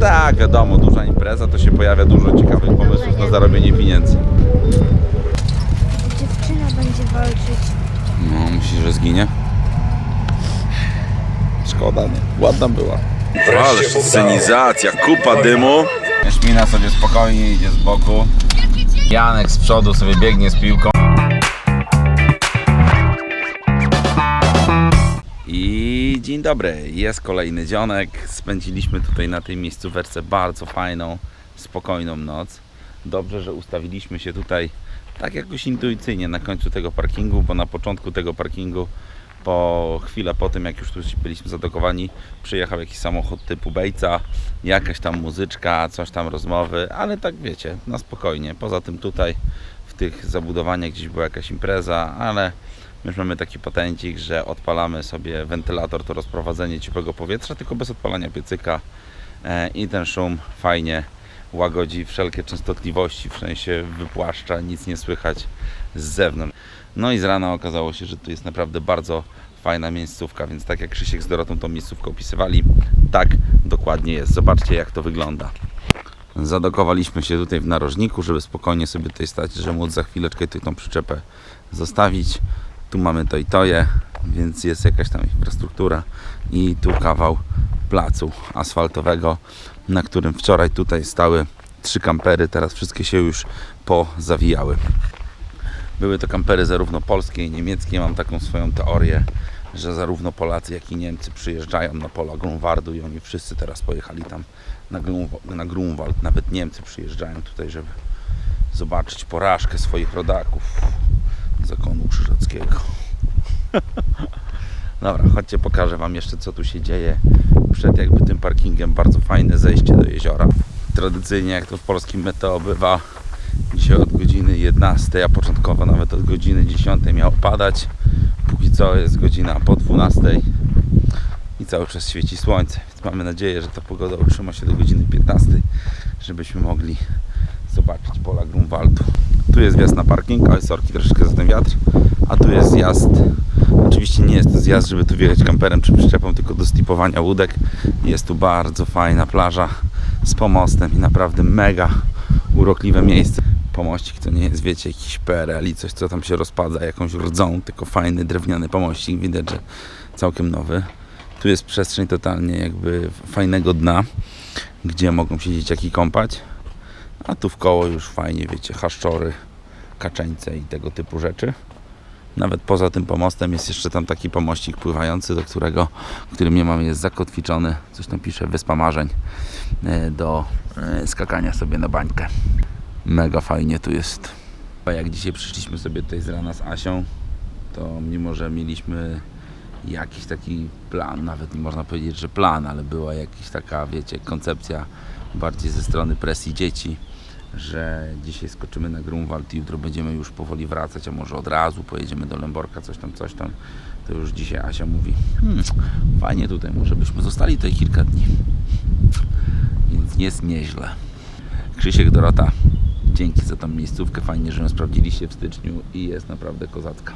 tak, wiadomo, duża impreza, to się pojawia dużo ciekawych pomysłów na zarobienie pieniędzy. Dziewczyna będzie walczyć. No, myślisz, że zginie? Szkoda, nie? Ładna była. Ale scenizacja, kupa dymu. Śmina sobie spokojnie idzie z boku. Janek z przodu sobie biegnie z piłką. Dzień dobry, jest kolejny dzionek. Spędziliśmy tutaj na tej miejscówce bardzo fajną, spokojną noc. Dobrze, że ustawiliśmy się tutaj tak jakoś intuicyjnie na końcu tego parkingu, bo na początku tego parkingu, po chwilę po tym jak już tu byliśmy zadokowani, przyjechał jakiś samochód typu Bejca, jakaś tam muzyczka, coś tam rozmowy, ale tak wiecie, na spokojnie. Poza tym tutaj w tych zabudowaniach gdzieś była jakaś impreza, ale My mamy taki patencik, że odpalamy sobie wentylator, to rozprowadzenie ciepłego powietrza, tylko bez odpalania piecyka e, i ten szum fajnie łagodzi wszelkie częstotliwości, w sensie wypłaszcza, nic nie słychać z zewnątrz. No i z rana okazało się, że tu jest naprawdę bardzo fajna miejscówka, więc tak jak Krzysiek z Dorotą tą miejscówkę opisywali, tak dokładnie jest. Zobaczcie jak to wygląda. Zadokowaliśmy się tutaj w narożniku, żeby spokojnie sobie tutaj stać, że móc za chwileczkę tutaj tą przyczepę zostawić. Tu mamy to i toje, więc jest jakaś tam infrastruktura i tu kawał placu asfaltowego, na którym wczoraj tutaj stały trzy kampery, teraz wszystkie się już pozawijały. Były to kampery zarówno polskie i niemieckie. Mam taką swoją teorię, że zarówno Polacy, jak i Niemcy przyjeżdżają na pola Grunwaldu i oni wszyscy teraz pojechali tam na, Grunwa- na Grunwald. Nawet Niemcy przyjeżdżają tutaj, żeby zobaczyć porażkę swoich rodaków zakonu krzyżackiego. Dobra, chodźcie, pokażę Wam jeszcze, co tu się dzieje przed jakby tym parkingiem. Bardzo fajne zejście do jeziora. Tradycyjnie, jak to w polskim meteo bywa, dzisiaj od godziny 11, a początkowo nawet od godziny 10 miało padać. Póki co jest godzina po 12 i cały czas świeci słońce, więc mamy nadzieję, że ta pogoda utrzyma się do godziny 15, żebyśmy mogli zobaczyć pola Grunwaldu. Tu jest wjazd na parking, oj sorki, troszeczkę za ten wiatr, a tu jest zjazd. Oczywiście nie jest to zjazd, żeby tu wjechać kamperem czy przyczepą, tylko do stipowania łódek. Jest tu bardzo fajna plaża z pomostem i naprawdę mega urokliwe miejsce. Pomościk to nie jest, wiecie, jakiś PRL i coś, co tam się rozpada jakąś rdzą, tylko fajny drewniany pomościk, widać, że całkiem nowy. Tu jest przestrzeń totalnie jakby fajnego dna, gdzie mogą się dzieciaki kąpać. A tu w koło już fajnie, wiecie, haszczory, kaczeńce i tego typu rzeczy. Nawet poza tym pomostem jest jeszcze tam taki pomościk pływający, do którego, którym nie mam, jest zakotwiczony, coś tam pisze, Wyspa Marzeń, e, do e, skakania sobie na bańkę. Mega fajnie tu jest. A jak dzisiaj przyszliśmy sobie tutaj z rana z Asią, to mimo, że mieliśmy jakiś taki plan, nawet nie można powiedzieć, że plan, ale była jakaś taka, wiecie, koncepcja bardziej ze strony presji dzieci, że dzisiaj skoczymy na Grunwald i jutro będziemy już powoli wracać, a może od razu pojedziemy do Lęborka, coś tam, coś tam. To już dzisiaj Asia mówi, hmm, fajnie tutaj, może byśmy zostali tutaj kilka dni. Więc jest nieźle. Krzysiek Dorota, dzięki za tą miejscówkę, fajnie, że ją sprawdziliście w styczniu i jest naprawdę kozacka.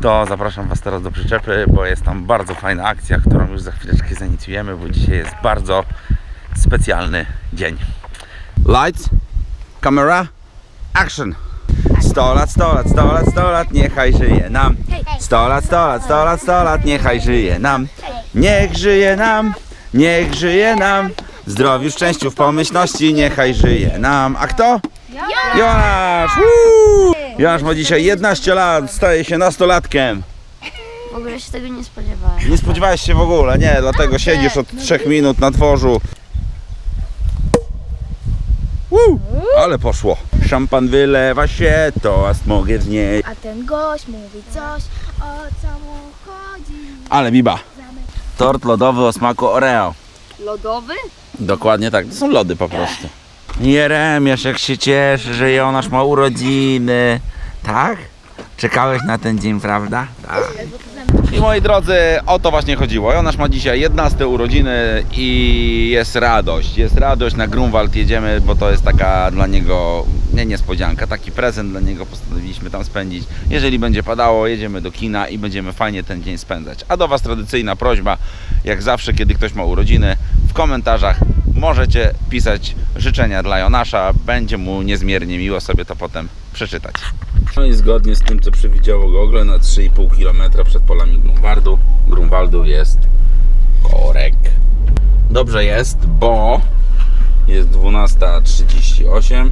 To zapraszam Was teraz do przyczepy, bo jest tam bardzo fajna akcja, którą już za chwileczkę zainicjujemy, bo dzisiaj jest bardzo specjalny dzień. Lights, camera, action! 100 lat, 100 lat, 100 lat, 100 lat, niechaj żyje nam. 100 lat, 100 lat, 100 lat, 100 lat, niechaj żyje nam. Niech żyje nam, niech żyje nam. Zdrowiu, szczęściu, w pomyślności, niechaj żyje nam. A kto? Jonasz! Jonasz ma dzisiaj 11 lat, staje się nastolatkiem. W ogóle się tego nie spodziewałem. Nie spodziewałeś się w ogóle, nie, dlatego siedzisz od 3 minut na dworzu. Woo! Ale poszło. Szampan wylewa się, to smogier z niej. A ten gość mówi coś, o co mu chodzi. Ale biba. Tort lodowy o smaku Oreo. Lodowy? Dokładnie tak, to są lody po prostu. Jeremiasz, jak się cieszy, że Jonasz ma urodziny. Tak? Czekałeś na ten dzień, prawda? Tak. I moi drodzy, o to właśnie chodziło. Jonasz ma dzisiaj 11 urodziny i jest radość. Jest radość, na Grunwald jedziemy, bo to jest taka dla niego, nie niespodzianka, taki prezent dla niego postanowiliśmy tam spędzić. Jeżeli będzie padało, jedziemy do kina i będziemy fajnie ten dzień spędzać. A do Was tradycyjna prośba, jak zawsze, kiedy ktoś ma urodziny, komentarzach możecie pisać życzenia dla Jonasza. Będzie mu niezmiernie miło sobie to potem przeczytać. No i zgodnie z tym, co przewidziało Google, na 3,5 km przed polami Grunwaldu, Grunwaldu jest korek. Dobrze jest, bo jest 12.38.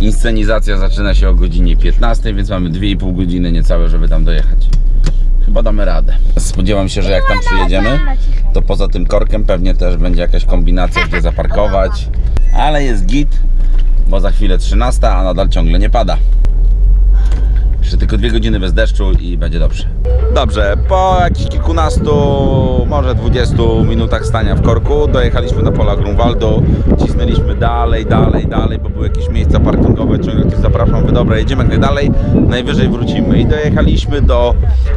Inscenizacja zaczyna się o godzinie 15, więc mamy 2,5 godziny niecałe, żeby tam dojechać. Chyba damy radę. Spodziewam się, że jak tam przyjedziemy, to poza tym korkiem pewnie też będzie jakaś kombinacja, gdzie zaparkować. Ale jest git, bo za chwilę 13, a nadal ciągle nie pada. Jeszcze tylko dwie godziny bez deszczu i będzie dobrze. Dobrze, po jakichś kilkunastu, może 20 minutach stania w korku dojechaliśmy do pola Grunwaldu, cisnęliśmy dalej, dalej, dalej, bo były jakieś miejsca parkingowe, ciągle ktoś zapraszał, mówię, dobra, jedziemy jak najdalej, najwyżej wrócimy i dojechaliśmy do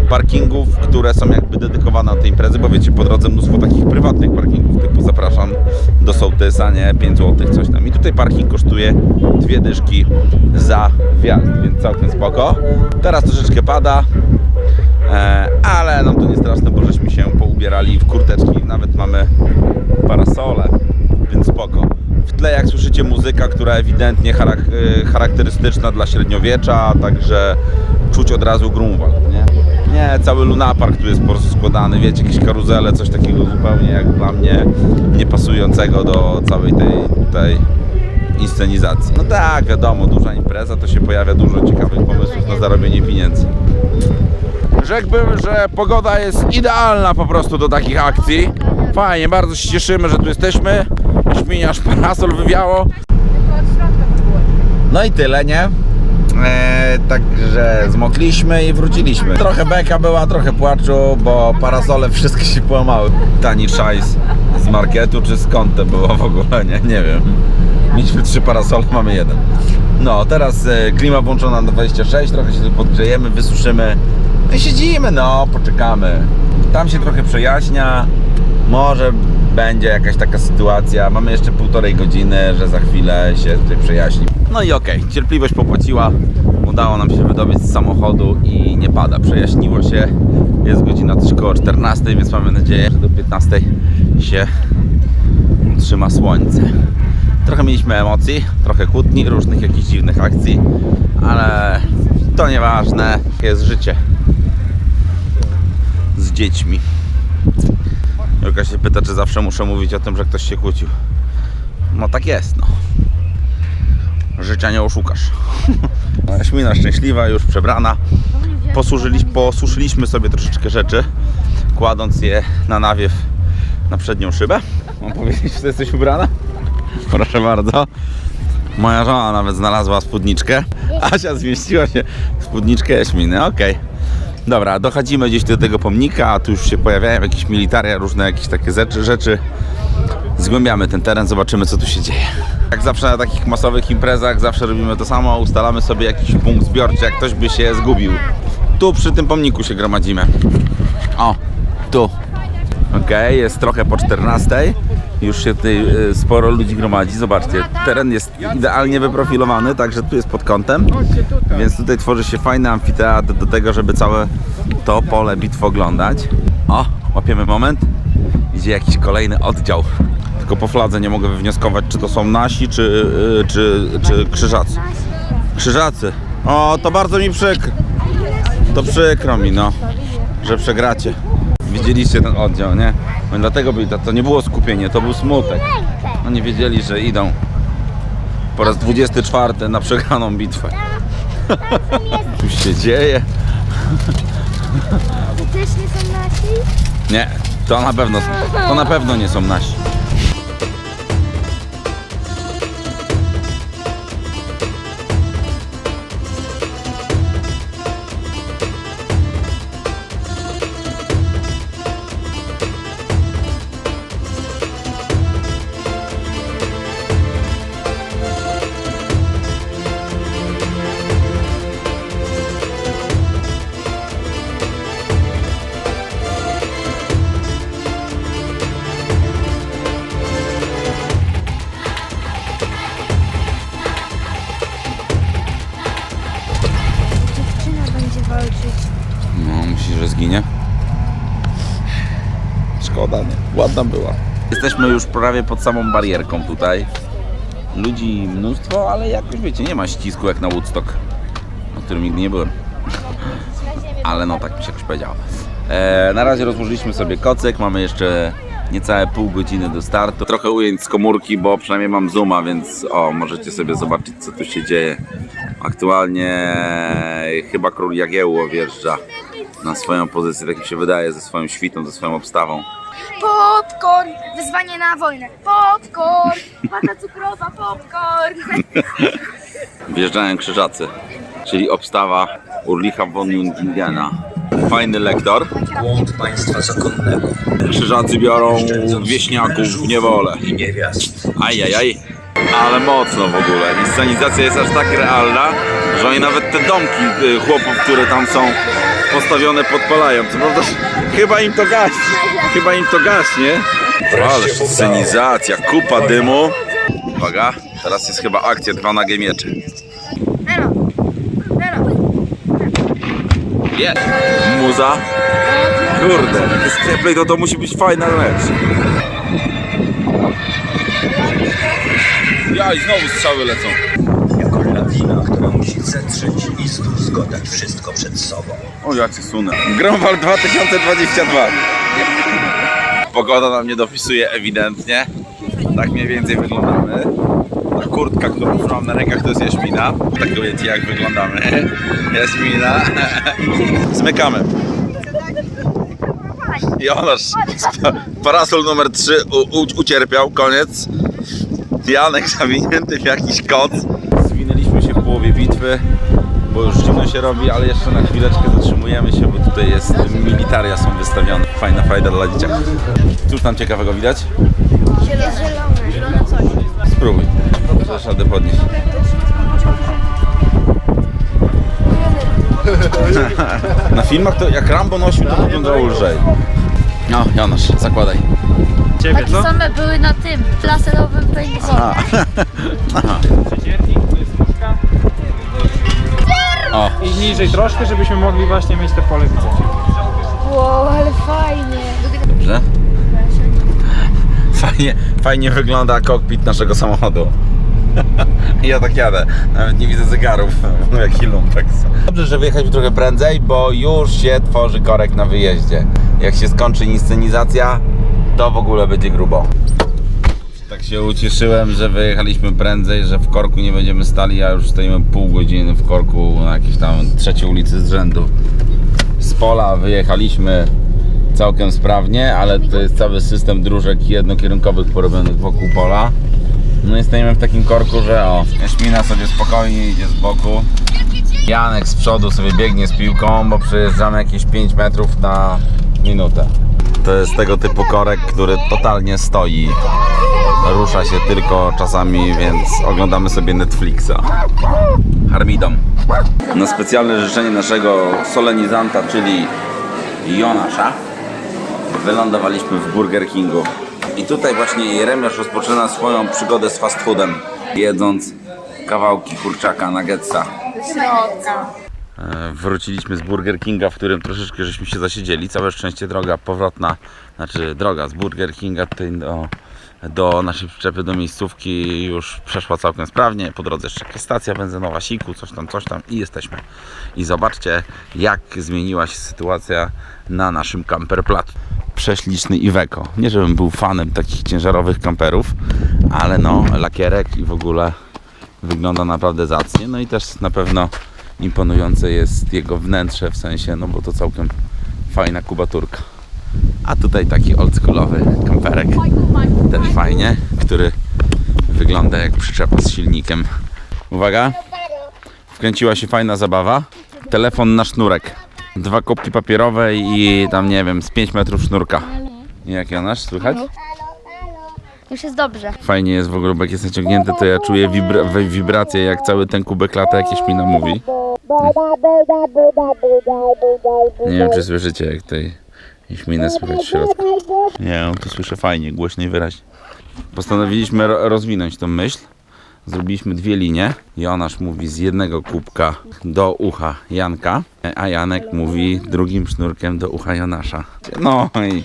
parkingów, które są jakby dedykowane na tej imprezy, bo wiecie, po drodze mnóstwo takich prywatnych parkingów, typu zapraszam do sołtysa, nie, 5 zł, coś tam. I tutaj parking kosztuje dwie dyszki za wjazd, więc całkiem spoko. Teraz troszeczkę pada, e, ale nam to nie straszne, bo żeśmy się poubierali w kurteczki, nawet mamy parasole, więc spoko. W tle jak słyszycie muzyka, która ewidentnie e, charakterystyczna dla średniowiecza, także czuć od razu Grunwald, nie? Nie, cały lunapark tu jest po prostu składany, wiecie, jakieś karuzele, coś takiego zupełnie jak dla mnie niepasującego do całej tej tutaj inscenizacji. No tak, wiadomo, duża impreza, to się pojawia dużo ciekawych pomysłów na zarobienie pieniędzy. Rzekłbym, że pogoda jest idealna po prostu do takich akcji. Fajnie, bardzo się cieszymy, że tu jesteśmy. Śminiasz parasol wywiało. No i tyle, nie? Eee, także zmokliśmy i wróciliśmy. Trochę beka była, trochę płaczu, bo parasole wszystkie się połamały. Tani szajs z marketu czy skąd to było w ogóle, nie, nie wiem. Mieliśmy trzy parasole, mamy jeden. No, teraz e, klima włączona na 26, trochę się tu podgrzejemy, wysuszymy. No i siedzimy, no, poczekamy. Tam się trochę przejaśnia. Może będzie jakaś taka sytuacja. Mamy jeszcze półtorej godziny, że za chwilę się tutaj przejaśni. No i okej, cierpliwość popłaciła. Udało nam się wydobyć z samochodu i nie pada. Przejaśniło się. Jest godzina też koło 14, więc mamy nadzieję, że do 15 się trzyma słońce. Trochę mieliśmy emocji, trochę kłótni, różnych jakichś dziwnych akcji, ale to nieważne, jest życie z dziećmi. Julka się pyta, czy zawsze muszę mówić o tym, że ktoś się kłócił. No tak jest, no. Życia nie oszukasz. Śmina szczęśliwa, już przebrana. Posłużyli, sobie troszeczkę rzeczy, kładąc je na nawiew na przednią szybę. Mam powiedzieć, że jesteś ubrana? Proszę bardzo. Moja żona nawet znalazła spódniczkę. Asia zmieściła się w spódniczkę Jaśminy, okej. Dobra, dochodzimy gdzieś do tego pomnika, a tu już się pojawiają jakieś militaria, różne jakieś takie rzeczy, rzeczy. Zgłębiamy ten teren, zobaczymy co tu się dzieje. Jak zawsze na takich masowych imprezach, zawsze robimy to samo, ustalamy sobie jakiś punkt zbiorczy, jak ktoś by się zgubił. Tu przy tym pomniku się gromadzimy. O, tu. Okej, jest trochę po 14. Już się tutaj y, sporo ludzi gromadzi. Zobaczcie, teren jest idealnie wyprofilowany, także tu jest pod kątem. Więc tutaj tworzy się fajny amfiteatr do tego, żeby całe to pole bitwy oglądać. O, łapiemy moment. Idzie jakiś kolejny oddział. Tylko po fladze nie mogę wywnioskować, czy to są nasi, czy, y, czy, czy krzyżacy. Krzyżacy. O, to bardzo mi przykro. To przykro mi, no, że przegracie. Widzieliście ten oddział, nie? No dlatego byli, to, to nie było skupienie, to był smutek. No nie wiedzieli, że idą po raz 24 na przegraną bitwę. Tu się dzieje. To też nie są nasi? Nie, to na pewno, to na pewno nie są nasi. Jesteśmy już prawie pod samą barierką tutaj. Ludzi mnóstwo, ale jakoś wiecie, nie ma ścisku jak na Woodstock, na którym nigdy nie byłem. Ale no tak mi się jakoś powiedziało. E, na razie rozłożyliśmy sobie kocyk, mamy jeszcze niecałe pół godziny do startu. Trochę ujęć z komórki, bo przynajmniej mam zooma, więc o, możecie sobie zobaczyć co tu się dzieje. Aktualnie chyba król Jagiełło wjeżdża na swoją pozycję, tak mi się wydaje, ze swoją świtą, ze swoją obstawą. Popcorn! Wyzwanie na wojnę. Popcorn! Wata cukrowa, popcorn! Wjeżdżają krzyżacy, czyli obstawa Urlicha von Jungingena. Fajny lektor. Błąd państwa zakonnego Krzyżacy biorą wieśniaków w niewolę. i niewiast. Ajajaj. Ale mocno w ogóle. Inscenizacja jest aż tak realna, że oni nawet te domki y, chłopów, które tam są postawione podpalają. Co prawda chyba im to gaśnie. Chyba im to gaśnie. Ale scenizacja, kupa dymu. Uwaga, teraz jest chyba akcja dwa nagie miecze. Jest! Muza. Kurde, jak to to musi być fajna rzecz. Ja i znowu strzały lecą. Jako lawina, która zetrzeć i zdruzgotać wszystko przed sobą. O, jak się sunę. Gromwal 2022. Pogoda nam nie dopisuje ewidentnie. Tak mniej więcej wyglądamy. Ta kurtka, którą mam na rękach, to jest jaśmina. Tak wiecie jak wyglądamy. Jaśmina. Zmykamy. Jonasz, parasol numer 3 u, u, ucierpiał, koniec. Janek zawinięty w jakiś koc. Się w połowie bitwy, bo już zimno się robi, ale jeszcze na chwileczkę zatrzymujemy się, bo tutaj jest, militaria są wystawione. Fajna frajda dla dzieciaków. Cóż tam ciekawego widać? Zielone. Zielone. Coś. Spróbuj. Dasz radę podnieść. Na filmach to jak Rambo nosił, to wyglądało lżej. No, Jonasz, zakładaj. Ciebie, Takie same były na tym laserowym paintballu. Przeciernik, tu niżej troszkę, żebyśmy mogli właśnie mieć te pole widzenia. Wow, ale fajnie. Dobrze? Fajnie, fajnie wygląda kokpit naszego samochodu. Ja tak jadę, nawet nie widzę zegarów, jaki lumpek. Dobrze, że wyjechaliśmy trochę prędzej, bo już się tworzy korek na wyjeździe. Jak się skończy inscenizacja, to w ogóle będzie grubo. Tak się ucieszyłem, że wyjechaliśmy prędzej, że w korku nie będziemy stali, a już stoimy pół godziny w korku na jakiejś tam trzeciej ulicy z rzędu. Z pola wyjechaliśmy całkiem sprawnie, ale to jest cały system dróżek jednokierunkowych porobionych wokół pola. No i stoimy w takim korku, że o, Jaśmina sobie spokojnie idzie z boku. Janek z przodu sobie biegnie z piłką, bo przejeżdżamy jakieś 5 metrów na minutę. To jest tego typu korek, który totalnie stoi. Rusza się tylko czasami, więc oglądamy sobie Netflixa. Harmidom. Na specjalne życzenie naszego solenizanta, czyli Jonasza, wylądowaliśmy w Burger Kingu. I tutaj właśnie Jeremiasz rozpoczyna swoją przygodę z fast foodem, jedząc kawałki kurczaka nuggetsa. E, Wróciliśmy z Burger Kinga, w którym troszeczkę żeśmy się zasiedzieli. Całe szczęście droga powrotna, znaczy droga z Burger Kinga tutaj do, do naszej przyczepy, do miejscówki już przeszła całkiem sprawnie. Po drodze jeszcze jakaś stacja benzynowa, siku, coś tam, coś tam i jesteśmy. I zobaczcie, jak zmieniła się sytuacja na naszym camperplatformie prześliczny Iveco. Nie żebym był fanem takich ciężarowych kamperów, ale no, lakierek i w ogóle wygląda naprawdę zacnie. No i też na pewno imponujące jest jego wnętrze, w sensie, no bo to całkiem fajna kubaturka. A tutaj taki oldschoolowy kamperek, też fajnie, który wygląda jak przyczepa z silnikiem. Uwaga, wkręciła się fajna zabawa. Telefon na sznurek. Dwa kopki papierowe i tam nie wiem, z 5 metrów sznurka. Jak Janasz, słychać? Już jest dobrze. Fajnie jest w ogóle, bo jak jest naciągnięte, to ja czuję wibra- wi- wibracje, jak cały ten kubek lata, jak Jaśmina mówi. Nie wiem, czy słyszycie, jak tej Jaśminę słychać w środku. Nie, ja tu słyszę fajnie, głośno i wyraźnie. Postanowiliśmy ro- rozwinąć tą myśl. Zrobiliśmy dwie linie. Jonasz mówi z jednego kubka do ucha Janka, a Janek mówi drugim sznurkiem do ucha Jonasza. No i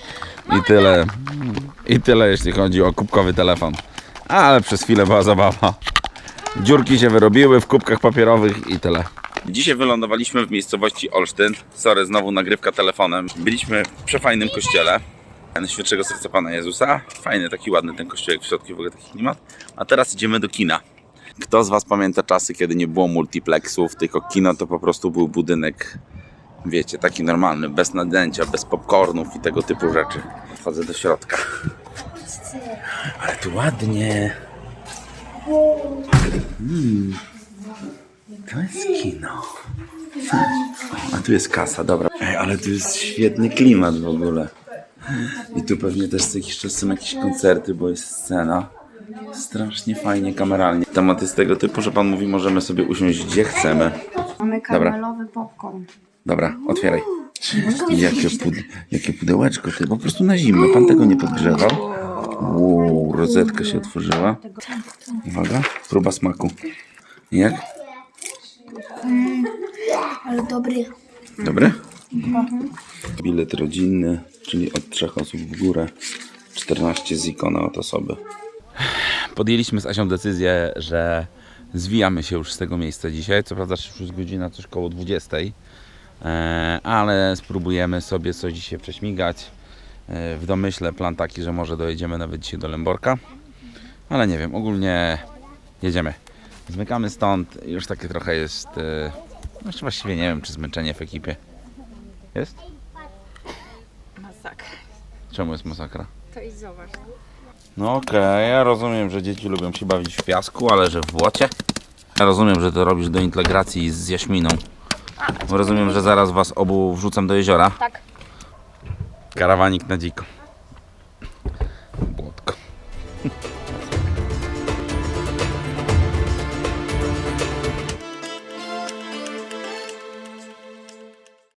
I tyle. I tyle, jeśli chodzi o kubkowy telefon. Ale przez chwilę była zabawa. Dziurki się wyrobiły w kubkach papierowych i tyle. Dzisiaj wylądowaliśmy w miejscowości Olsztyn. Sorry, znowu nagrywka telefonem. Byliśmy w przefajnym kościele. Świętszego Serca Pana Jezusa. Fajny, taki ładny ten kościółek w środku, w ogóle taki klimat. A teraz idziemy do kina. Kto z Was pamięta czasy, kiedy nie było multiplexów, tylko kino to po prostu był budynek, wiecie, taki normalny, bez nadęcia, bez popcornów i tego typu rzeczy. Wchodzę do środka. Ale tu ładnie. Mm. To jest kino. A tu jest kasa, dobra. Ej, ale tu jest świetny klimat w ogóle. I tu pewnie też co jakiś czas są jakieś koncerty, bo jest scena. Strasznie fajnie kameralnie. Temat jest tego typu, że pan mówi, możemy sobie usiąść gdzie chcemy. Mamy Dobra. karmelowy popcorn. Dobra, otwieraj. Jakie, pud jakie pudełeczko, ty po prostu na zimno. Pan tego nie podgrzewał. Wow, rozetka się otworzyła. Uwaga, próba smaku. Jak? Ale dobry. Dobry? Bilet rodzinny, czyli od trzech osób w górę. 14 z ikona od osoby. Podjęliśmy z Asią decyzję, że zwijamy się już z tego miejsca dzisiaj. Co prawda już jest godzina coś koło 20, e, ale spróbujemy sobie coś dzisiaj prześmigać. E, W domyśle plan taki, że może dojedziemy nawet dzisiaj do Lęborka. Ale nie wiem, ogólnie jedziemy. Zmykamy stąd. Już takie trochę jest... e, No właściwie nie wiem, czy zmęczenie w ekipie. Jest? Masakra. Czemu jest masakra? To i zobacz. No okej, ja rozumiem, że dzieci lubią się bawić w piasku, ale że w błocie? Ja rozumiem, że to robisz do integracji z Jaśminą. Rozumiem, że zaraz was obu wrzucam do jeziora. Tak. Karawanik na dziko.